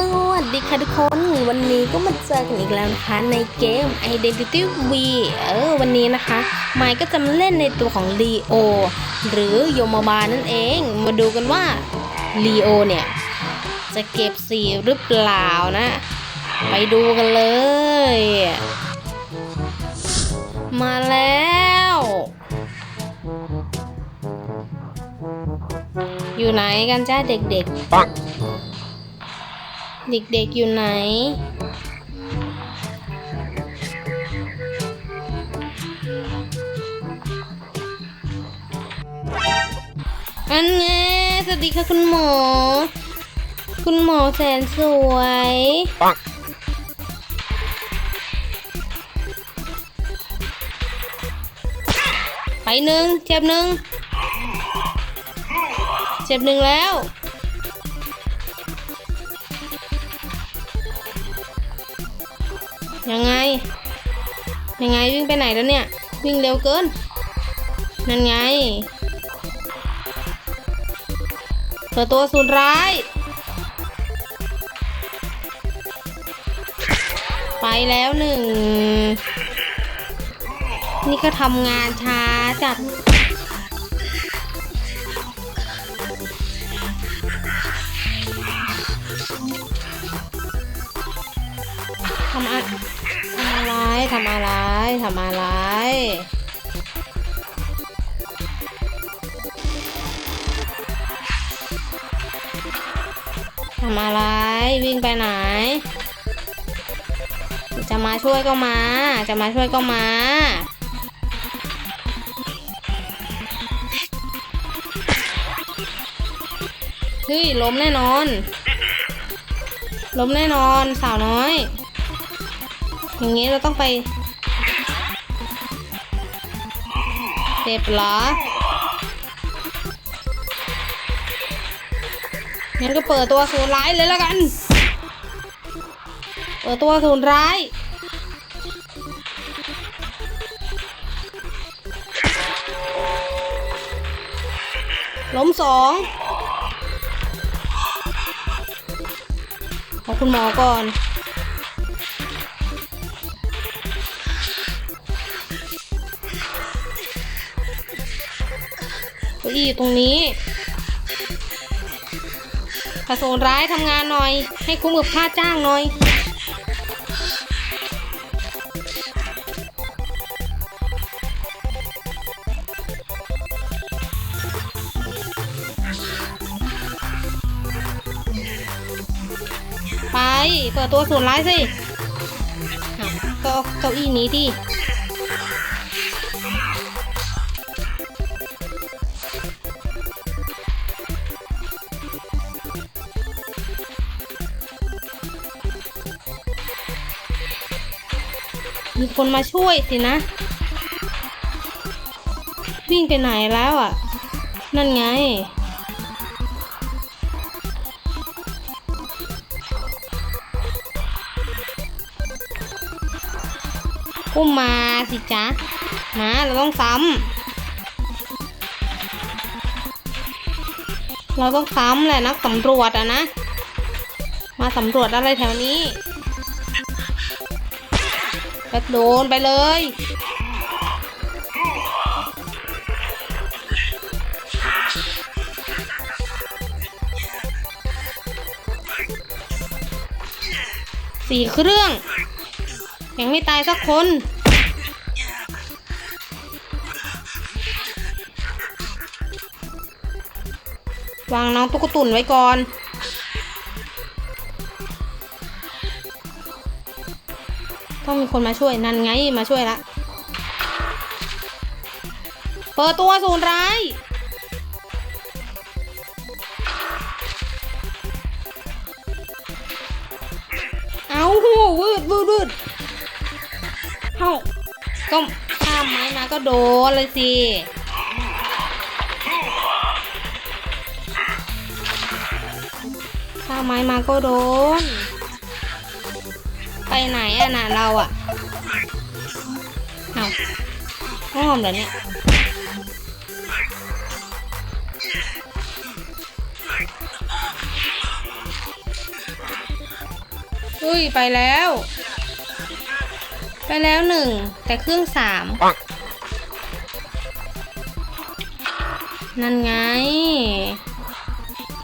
สวัสดีค่ะทุกคน วันนี้ก็มาเจอกันอีกแล้วนะคะ ในเกม Identity V เออวันนี้นะคะไมค์ก็จะมาเล่นในตัวของ Leo หรือโยมบานั่นเอง มาดูกันว่า Leo เนี่ย จะเก็บสีหรือเปล่านะ ไปดูกันเลย มาแล้ว อยู่ไหนกันจ้าเด็กๆ เด็กๆอยู่ไหน อันไงสวัสดีค่ะคุณหมอ คุณหมอแสนสวยปังไปหนึ่งเจ็บหนึ่งเจ็บหนึ่งแล้ว ยังไง ยังไงวิ่งไปไหนแล้วเนี่ย วิ่งเร็วเกิน นั่นไงเปิดตัวสุดร้าย ไปแล้วหนึ่ง นี่ก็ทำงานช้าจัด ทำอะไรทำอะไรทำอะไรวิ่งไปไหน จะมาช่วยก็มา จะมาช่วยก็มาเฮ้ยล้มแน่นอน ล้มแน่นอนสาวน้อย อย่างงี้เราต้องไปเจ็บเหรองั้นก็เปิดตัวศูนย์ร้ายเลยแล้วกัน เปิดตัวศูนย์ร้ายล้มสองขอคุณหมอก่อนาอี้ตรงนี้ผสมร้ายทำงานหน่อย ให้คุ้มกับค่าจ้างหน่อย ไป เปิดตัวศูนร้ายสิก็เอาเก้าอี้นี้ดิ มีคนมาช่วยสินะ วิ่งไปไหนแล้วอะ นั่นไงอุ้มมาสิจ๊ะ มาเราต้องซ้ำ เราต้องซ้ำแหละนักสำรวจอะนะ มาสำรวจอะไรแถวนี้ กระโดนไปเลย สี่เครื่อง ยังไม่ตายสักคนวางน้องตุ๊กตุ่นไว้ก่อน ต้องมีคนมาช่วยนั่นไงมาช่วยละ เปิดตัวศูนย์ร้ายเอาหัววืดวืดวืดเอ้าก็ข้ามไม้มาก็โดนเลยสิข้ามไม้มาก็โดน ไปไหนอะน่ะเราอะเอาห้อมเหรอเนี่ยอุ้ยไปแล้ว ไปแล้วหนึ่ง แต่เครื่องสามนั่นไง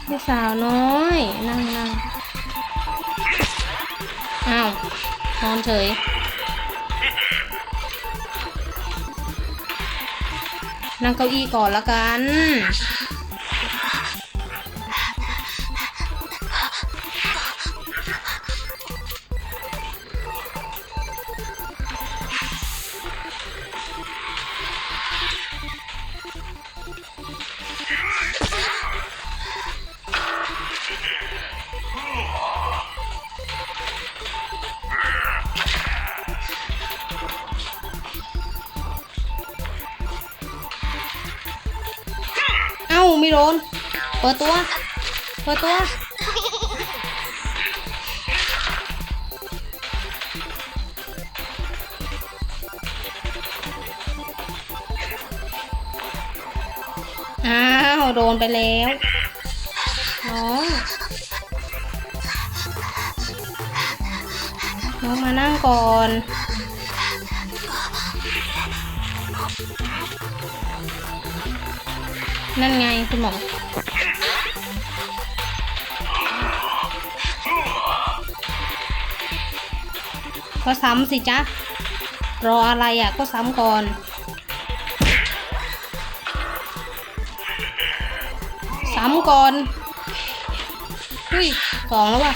พี่สาวน้อย นั่งนั่งอ้าว นอนเฉย นั่งเก้าอี้ก่อนละกัน อ้าไม่โดน เปิดตัว เปิดตัว อ้าว โดนไปแล้วน้องน้องมานั่งก่อน นั่นไงคุณหมอก็ซ้ำสิจ๊ะ รออะไรอะ ก็ซ้ำก่อน ซ้ำก่อน อุ้ยสองแล้วว่ะ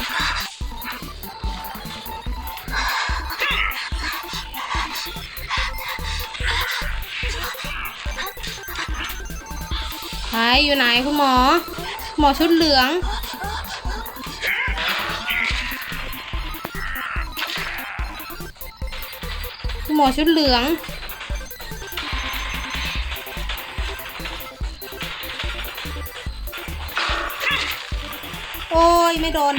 ใครอยู่ไหนคุณหมอ หมอชุดเหลือง คุณหมอชุดเหลืองโอ้ย ไม่โดน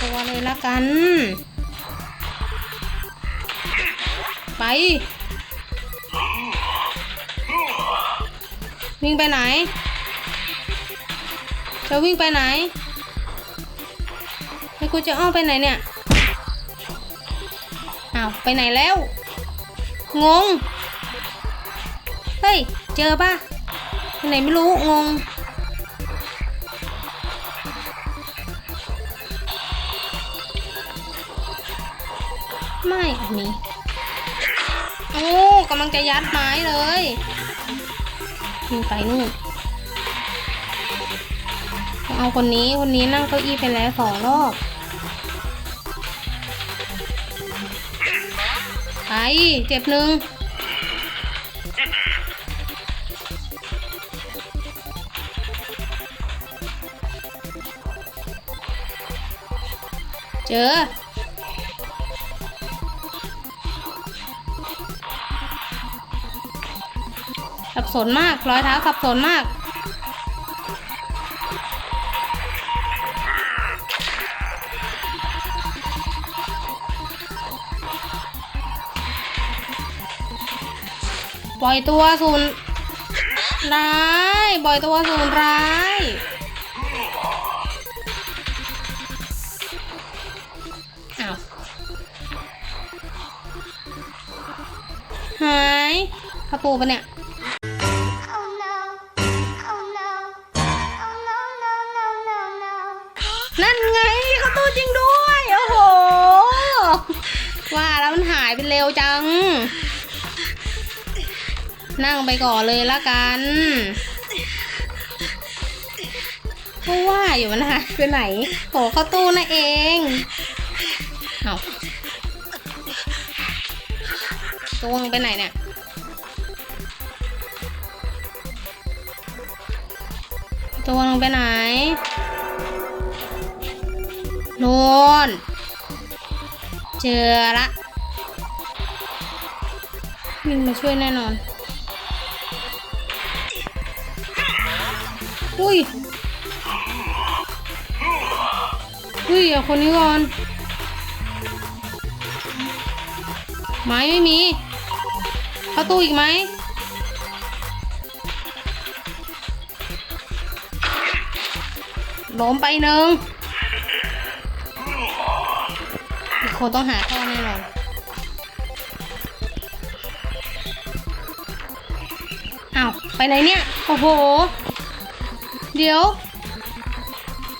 ตัวเลยละกัน ไป วิ่งไปไหน จะวิ่งไปไหนแล้กูจะอ้อมไปไหนเนี่ย อ้าว ไปไหนแล้ว งง เฮ้ย เจอป่ะไปไหนไม่รู้ งง ไม่อันนี้โอ้กำลังจะยัดไม้เลยยิงไปนู่นเอาคนนี้คนนี้นั่งเก้าอี้ไปแล้วสองรอบไปเจ็บหนึ่งเจอ สับสนมากรอยเท้าสับสนมาก ปล่อยตัวศูนย์ร้ายปล่อยตัวศูนย์ร้ายอาหายประตูปะเนี่ย เขาตู้จริงด้วย โอ้โห ว่าแล้วมันหายไปเร็วจัง นั่งไปก่อนเลยละกันเพราะว่าอยู่มันหายไปไหน โหเข้าตู้นั่นเอง เอาตวงไปไหนเนี่ยตวงไปไหน นู่น เจอละวิ่งมาช่วยแน่นอน อุ้ย อุ้ยเอาคนนี้ก่อน ไม้ไม่มีเข้าตู้อีกไหมล้มไปหนึ่ง อีกคต้องหาท่อแน่นอนอ้าวไปไหนเนี่ย โอ้โห เดี๋ยว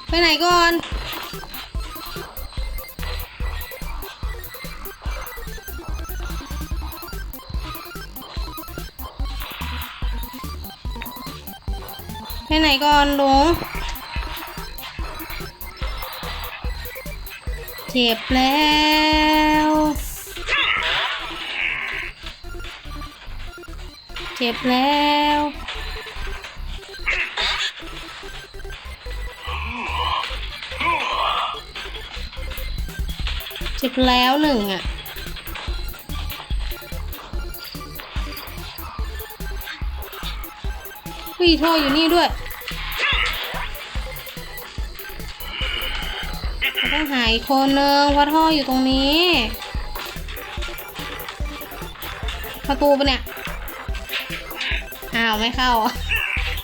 ไปไหนก่อน ไปไหนก่อนลุง จ็บแล้ว เจ็บแล้ว เจ็บแล้วหนึ่งอะวีท่ออยู่นี่ด้วย ต้องหาอีกคนนึงเพราะท่ออยู่ตรงนี้ ประตูปะเนี่ย อ้าวไม่เข้า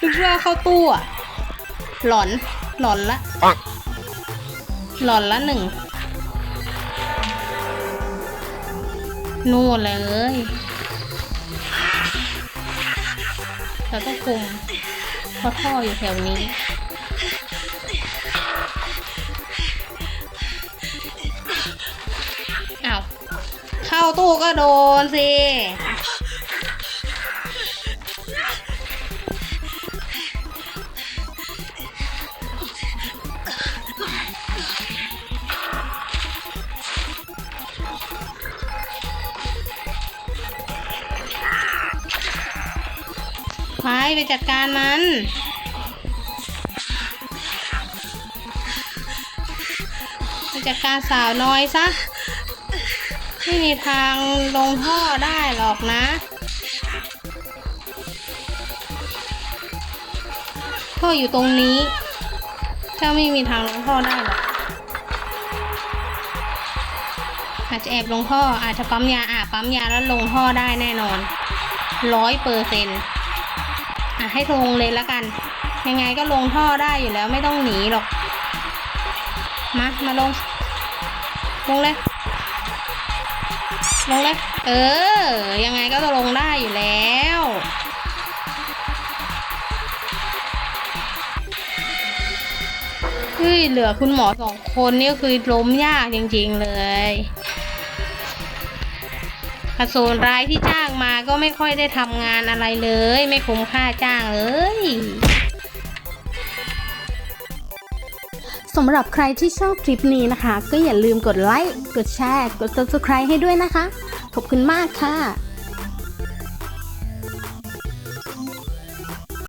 คิดว่าเข้าตู้อะ หลอน หลอนละ หลอนละหนึ่ง นู่นเลยเราต้องคุมเพราะท่ออยู่แถวนี้าตู้ก็โดนสิ ไปไปจัดการมันไปจัดการสาวน้อยซะ ไม่มีทางลงท่อได้หรอกนะท่ออยู่ตรงนี้เจ้าไม่มีทางลงท่อได้หรอกอาจจะแอบลงท่ออาจจะปั๊มยาอะปั๊มยาแล้วลงท่อได้แน่นอนร้อยเปอร์เซ็นต์อะให้ลงเลยละกัน ยังไงก็ลงท่อได้อยู่แล้วไม่ต้องหนีหรอกมามาลงลงเลย ลงเลย เออ ยังไงก็จะลงได้อยู่แล้วเฮ้ยเหลือคุณหมอสองคนนี่ก็คือล้มยากจริงๆเลยกระโซนร้ายที่จ้างมาก็ไม่ค่อยได้ทำงานอะไรเลย ไม่คุ้มค่าจ้างเลย สำหรับใครที่ชอบคลิปนี้นะคะ ก็อย่าลืมกดไลค์ กดแชร์ กด subscribe ให้ด้วยนะคะ ขอบคุณมากค่ะ